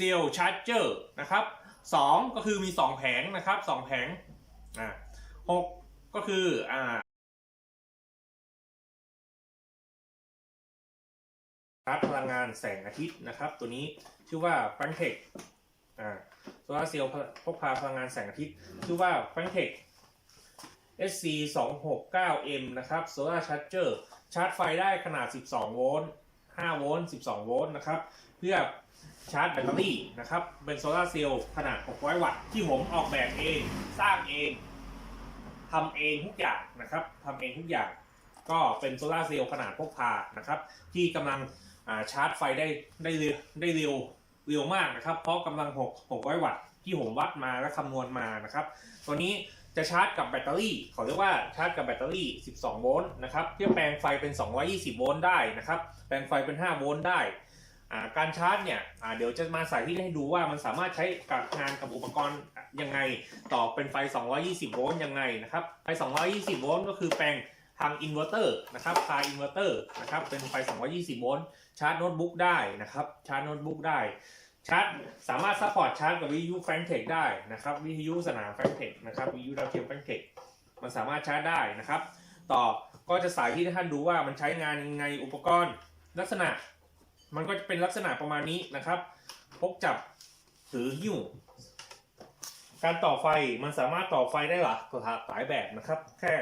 ซลล์ชาร์จเจอร์นะครับสองก็คือมีสองแผงนะครับสองแผงอ่าหกก็คืออ่าาร์จพลังงานแสงอาทิตย์นะครับ ตัวนี้ชื่อว่า f a n t e c อ่าโซลาเซลล์พกพาพลังงานแสงอาทิตย์ ชื่อว่า f a n t e c SC 2 6 9 M นะครับโซลาร์ชาร์จเจอร์ชาร์จไฟได้ขนาด 12 โวลต์ 5 โวลต์ 12 โวลต์นะครับ เพื่อ ชาร์จแบตเตอรี่นะครับ เป็นโซลาร์เซลล์ขนาด 600 วัตต์ ที่ผมออกแบบเอง สร้างเองทำเองทุกอย่างนะครับทำเองทุกอย่าง ก็เป็นโซลาร์เซลล์ขนาดพกพานะครับ ที่กำลังาชาร์จไฟได้ได้เร็วได้เร็วเร็วมากนะครับ เพราะกำลัง 6 600 วัตต์ที่ผมวัดมาและคำนวณมานะครับ ตัวนี้จะชาร์จกับแบตเตอรี่เขาเรียกว่าชาร์จกับแบตเตอรี่ 12 โวลต์นะครับเพื่อแปลงไฟเป็น 220 โวลต์ได้นะครับ แปลงไฟเป็น 5 โวลต์ได้ การชาร์จเนี่ยเดี๋ยวจะมาสาธิตให้ดูว่ามันสามารถใช้กับงานกับอุปกรณ์ยังไง ต่อเป็นไฟ 220 โวลต์ยังไงนะครับ ไฟ 220 โวลต์ก็คือแปลงทางอินเวอร์เตอร์นะครับพาอินเวอร์เตอร์นะครับเป็นไฟ 220 โวลต์ชาร์จโน้ตบุ๊กได้นะครับชาร์จโน้ตบุ๊กได้ชาร์จสามารถซัพพอร์ตชาร์จกับวิทยุแฟงเทคได้นะครับวิทยุสนามแฟงเทคนะครับวิทยุดาวเทียมแฟงเทคมันสามารถชาร์จได้นะครับ ต่อก็จะสายที่ให้ท่านดูว่ามันใช้งานยังไงอุปกรณ์ลักษณะ มันก็จะเป็นลักษณะประมาณนี้นะครับ พกจับถือหิ้ว การต่อไฟมันสามารถต่อไฟได้หลากหลายแบบนะครับ แค่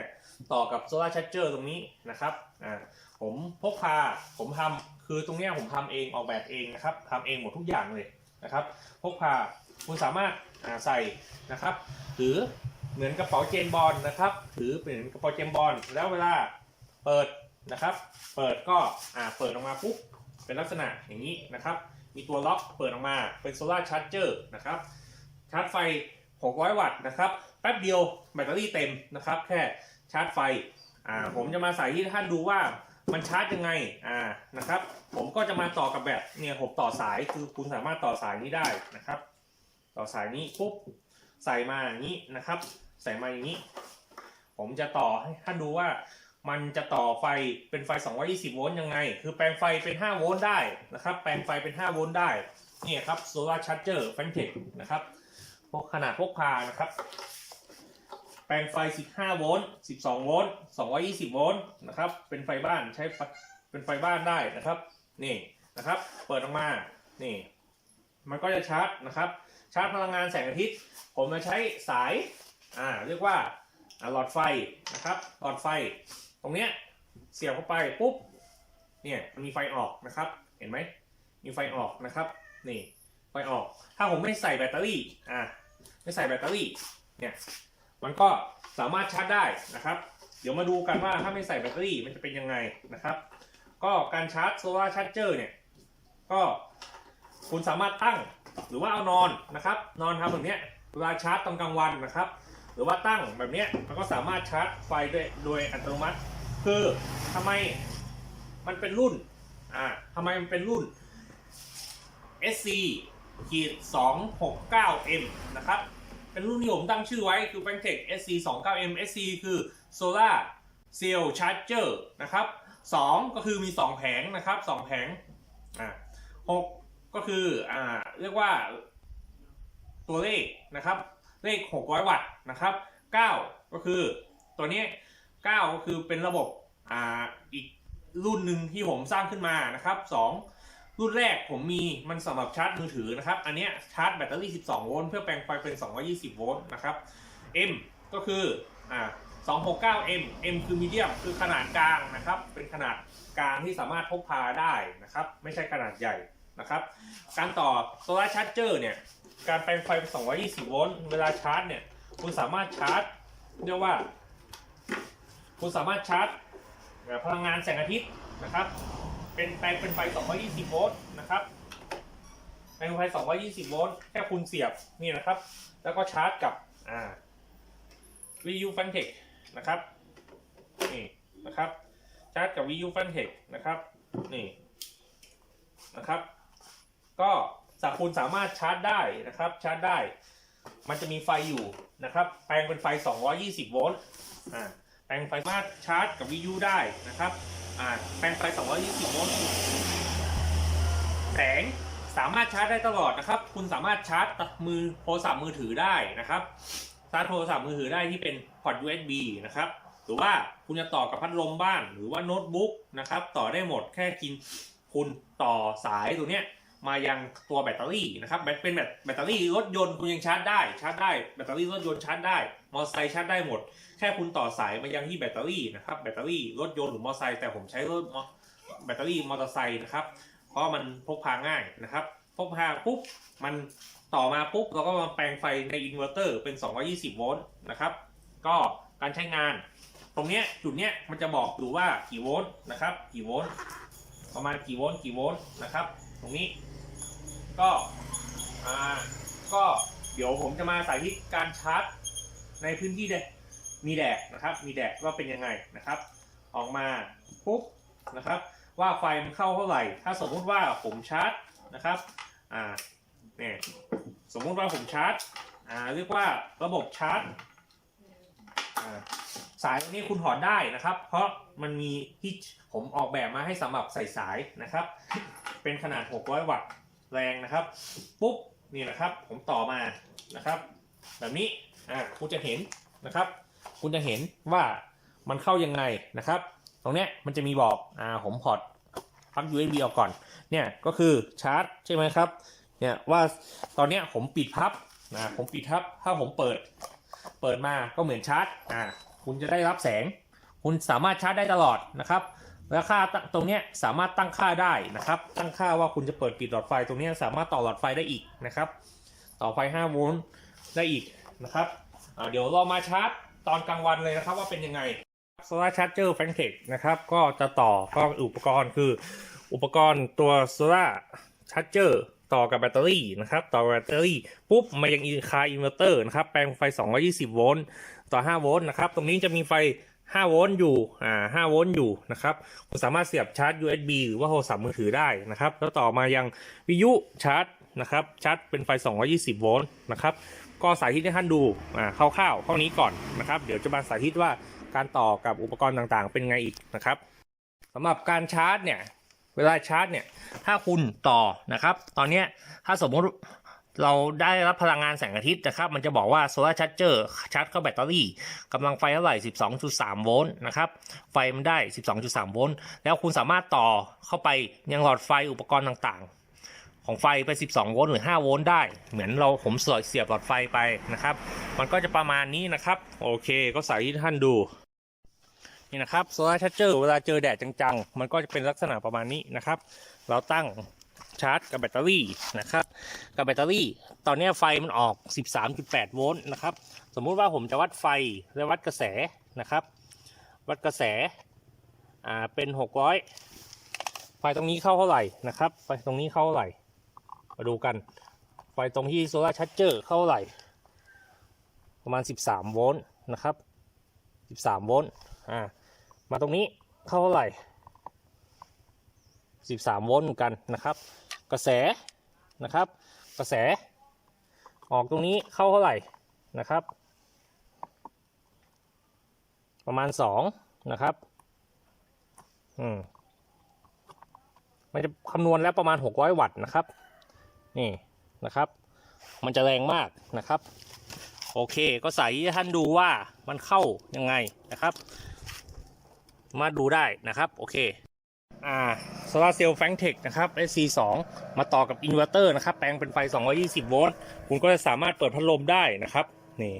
ต่อกับโซลาร์ชาร์เจอร์ตรงนี้นะครับอ่าผมพกพาผมทำคือตรงเนี้ยผมทำเองออกแบบเองนะครับทำเองหมดทุกอย่างเลยนะครับ พกพาคุณสามารถอ่าใส่นะครับถือเหมือนกระเป๋าเจนบอลนะครับ ถือเป็นกระเป๋าเจนบอลแล้วเวลาเปิดนะครับ เปิดก็อ่าเปิดออกมาปุ๊บ เป็นลักษณะอย่างนี้นะครับ มีตัวล็อกเปิดออกมาเป็นโซลาร์ชาร์จเจอร์นะครับชาร์จไฟ 600 วัตต์นะครับแป๊บเดียวแบตเตอรี่เต็มนะครับ แค่ชาร์จไฟอ่าผมจะมาใส่ที่ท่านดูว่ามันชาร์จยังไงอ่านะครับ ผมก็จะมาต่อกับแบบเนี่ยผมต่อสายคือคุณสามารถต่อสายนี้ได้นะครับ ต่อสายนี้ปุ๊บใส่มาอย่างนี้นะครับ ใส่มาอย่างนี้ ผมจะต่อให้ท่านดูว่า มันจะต่อไฟเป็นไฟ 220 โวลต์ยังไง คือแปลงไฟเป็น 5 โวลต์ได้นะครับ แปลงไฟเป็น 5 โวลต์ได้ นี่ครับโซลาร์ชาร์จเจอร์แฟนเทคนะครับพกขนาดพกพานะครับ แปลงไฟ 15 โวลต์ 12 โวลต์ 220 โวลต์นะครับ เป็นไฟบ้านใช้เป็นไฟบ้านได้นะครับ นี่นะครับ เปิดออกมา นี่ มันก็จะชาร์จนะครับ ชาร์จพลังงานแสงอาทิตย์ ผมจะใช้สาย อ่า เรียกว่าหลอดไฟนะครับ หลอดไฟ ตรงเนี้ยเสียบเข้าไปปุ๊บเนี่ยมันมีไฟออกนะครับ เห็นไหมมีไฟออกนะครับนี่ไฟออก ถ้าผมไม่ใส่แบตเตอรี่อ่าไม่ใส่แบตเตอรี่เนี่ยมันก็สามารถชาร์จได้นะครับ เดี๋ยวมาดูกันว่าถ้าไม่ใส่แบตเตอรี่มันจะเป็นยังไงนะครับ ก็การชาร์จโซลาร์ชาร์จเจอร์เนี่ยก็คุณสามารถตั้งหรือว่าเอานอนนะครับ นอนทำแบบเนี้ยเวลาชาร์จตอนกลางวันนะครับ รือว่าตั้งแบบนี้มันก็สามารถชาร์จไฟได้โดยอัตโนมัติ คือทำไมมันเป็นรุ่นอ่าทำไมมันเป็นรุ่น SC ขีด 269M นะครับ เป็นรุ่นที่ผมตั้งชื่อไว้คือ f a n t e c SC 29M SC คือ Solar Cell Charger นะครับ 2 ก็คือมี 2 แผงนะครับ 2 แผงอ่า6ก็คืออ่าเรียกว่าตัวเลขนะครับ เลข 600 วัตต์นะครับ 9 ก็คือตัวนี้ 9 ก็คือเป็นระบบอ่าอีกรุ่นหนึ่งที่ผมสร้างขึ้นมานะครับ 2 รุ่นแรกผมมีมันสำหรับชาร์จมือถือนะครับ อันนี้ชาร์จแบตเตอรี่ 12 โวลต์เพื่อแปลงไฟเป็น 220 โวลต์นะครับ M ก็คืออ่า 269M M คือมีเดียมคือขนาดกลางนะครับ เป็นขนาดกลางที่สามารถพกพาได้นะครับ ไม่ใช่ขนาดใหญ่นะครับ การต่อโซลาร์ชาร์จเจอร์เนี่ย การแปลงไฟเป็น220 โวลต์ เวลาชาร์จเนี่ย คุณสามารถชาร์จเรียกว่า คุณสามารถชาร์จเอ่อพลังงานแสงอาทิตย์นะครับ เป็นแปลงเป็นไฟ 220 โวลต์นะครับ แปลงไฟ 220 โวลต์ แค่คุณเสียบนี่นะครับ แล้วก็ชาร์จกับอ่า VU f a n t e c h นะครับ นี่นะครับ ชาร์จกับ VU f a n t e c h นะครับ นี่นะครับ ก็ สาคุณสามารถชาร์จได้นะครับชาร์จได้ มันจะมีไฟอยู่นะครับ แปลงเป็นไฟ 220 โวลต์อ่าแปลงไฟสามารถชาร์จกับ VU ได้นะครับอ่าแปลงไฟ 220 โวลต์แสงสามารถชาร์จได้ตลอดนะครับ คุณสามารถชาร์จมือโทรศัพท์มือถือได้นะครับชาร์จโทรศัพท์มือถือได้ที่เป็นพอร์ต USB นะครับหรือว่าคุณจะต่อกับพัดลมบ้านหรือว่าโน้ตบุ๊กนะครับ ต่อได้หมดแค่กินคุณต่อสายตัวเนี้ย มายังตัวแบตเตอรี่นะครับแบตเป็นแบตแบตเตอรี่รถยนต์คุณยังชาร์จได้ชาร์จได้แบตเตอรี่รถยนต์ชาร์จได้ มอเตอร์ไซค์ชาร์จได้หมด แค่คุณต่อสายมายังที่แบตเตอรี่นะครับแบตเตอรี่รถยนต์หรือมอเตอร์ไซค์แต่ผมใช้รถมอแบตเตอรี่มอเตอร์ไซค์นะครับเพราะมันพกพาง่ายนะครับพกพาปุ๊บมันต่อมาปุ๊บเราก็มาแปลงไฟในอินเวอร์เตอร์เป็น 220 โวลต์นะครับ ก็การใช้งาน ตรงเนี้ยจุดเนี้ยมันจะบอกอยู่ว่ากี่โวลต์นะครับ กี่โวลต์ประมาณกี่โวลต์กี่โวลต์นะครับ ตรงนี้ ก็อ่าก็เดี๋ยวผมจะมาสาธิตการชาร์จในพื้นที่แดดมีแดดนะครับ มีแดดว่าเป็นยังไงนะครับ ออกมาปุ๊บนะครับ ว่าไฟมันเข้าเท่าไหร่ ถ้าสมมุติว่าผมชาร์จนะครับอ่าเนี่ยสมมุติว่าผมชาร์จอ่าเรียกว่าระบบชาร์จอ่าสายตรงนี้คุณถอดได้นะครับ เพราะมันมีที่ผมออกแบบมาให้สำหรับใส่สายนะครับ เป็นขนาด 600 วัตต์ แรงนะครับ ปุ๊บนี่แหละครับ ผมต่อมานะครับ แบบนี้อ่าคุณจะเห็นนะครับ คุณจะเห็นว่ามันเข้ายังไงนะครับ ตรงเนี้ยมันจะมีบอกอ่าผมพอร์ตปลั๊ก USB ออกก่อนเนี่ยก็คือชาร์จใช่ไหมครับเนี่ยว่าตอนเนี้ยผมปิดพับนะผมปิดพับถ้าผมเปิด เปิดมาก็เหมือนชาร์จอ่าคุณจะได้รับแสง คุณสามารถชาร์จได้ตลอดนะครับ แล้วค่าตรงนี้สามารถตั้งค่าได้นะครับ ตั้งค่าว่าคุณจะเปิดปิดหลอดไฟตรงนี้สามารถต่อหลอดไฟได้อีกนะครับ ต่อไฟ 5 โวลต์ได้อีกนะครับเดี๋ยวเรามาชาร์จตอนกลางวันเลยนะครับว่าเป็นยังไงโซลาร์ชาร์จเจอร์แฟงเทคนะครับก็จะต่อก็อุปกรณ์คือ อุปกรณ์ตัวโซลาร์ชาร์จเจอร์ต่อกับแบตเตอรี่นะครับ ต่อแบตเตอรี่ปุ๊บมายังคาอินเวอร์เตอร์นะครับ แปลงไฟ 220 โวลต์ต่อ 5 โวลต์นะครับ ตรงนี้จะมีไฟ 5 โวลต์อยู่อ่า5โวลต์อยู่นะครับคุณสามารถเสียบชาร์จ USB หรือว่าโทรศัพท์มือถือได้นะครับ แล้วต่อมายังวิทยุชาร์จนะครับชาร์จเป็นไฟ 220 โวลต์นะครับก็สาธิตให้ท่านดูอ่าคร่าวๆเท่านี้ก่อนนะครับ เดี๋ยวจะมาสาธิตว่าการต่อกับอุปกรณ์ต่างๆ เป็นไงอีกนะครับสำหรับการชาร์จเนี่ยเวลาชาร์จเนี่ยถ้าคุณต่อนะครับ ตอนนี้ถ้าสมมติ เราได้รับพลังงานแสงอาทิตย์นะครับ มันจะบอกว่าโซลาร์ชาร์เจอร์ชาร์จเข้าแบตเตอรี่กำลังไฟเท่าไหร่ 12.3 โวลต์นะครับ ไฟมันได้ 12.3 โวลต์ แล้วคุณสามารถต่อเข้าไปยังหลอดไฟอุปกรณ์ต่างๆ ของไฟไป 12 โวลต์หรือ 5 โวลต์ได้ เหมือนเราผมสอยเสียบหลอดไฟไปนะครับ มันก็จะประมาณนี้นะครับ โอเค ก็ใส่ให้ท่านดูนี่นะครับโซลาร์ชาร์เจอร์เวลาเจอแดดจังๆ มันก็จะเป็นลักษณะประมาณนี้นะครับ เราตั้ง ชาร์จกับแบตเตอรี่นะครับ กับแบตเตอรี่ ตอนนี้ไฟมันออก 13.8 โวลต์นะครับ สมมุติว่าผมจะวัดไฟและวัดกระแสนะครับ วัดกระแส อ่า เป็น 600 ไฟตรงนี้เข้าเท่าไหร่นะครับ ไฟตรงนี้เข้าเท่าไหร่ มาดูกัน ไฟตรงที่โซลาร์ชาร์เจอร์เข้าเท่าไหร่ ประมาณ 13 โวลต์นะครับ 13 โวลต์ อ่า มาตรงนี้เข้าเท่าไหร่ 13 โวลต์เหมือนกันนะครับ กระแสนะครับ กระแส ออกตรงนี้เข้าเท่าไหร่นะครับ ประมาณ 2 นะครับอืมมันจะคำนวณแล้วประมาณ 600 วัตต์นะครับ นี่นะครับ มันจะแรงมากนะครับ โอเคก็ใส่ท่านดูว่ามันเข้ายังไงนะครับ มาดูได้นะครับ โอเค อ่าโซลาเซลล์แฟงเทคนะครับ SC2 มาต่อกับอินเวอร์เตอร์นะครับ แปลงเป็นไฟ 220 โวลต์ คุณก็จะสามารถเปิดพัดลมได้นะครับ นี่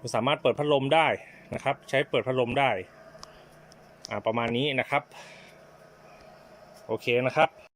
คุณสามารถเปิดพัดลมได้นะครับ ใช้เปิดพัดลมได้ อ่า ประมาณนี้นะครับ โอเคนะครับ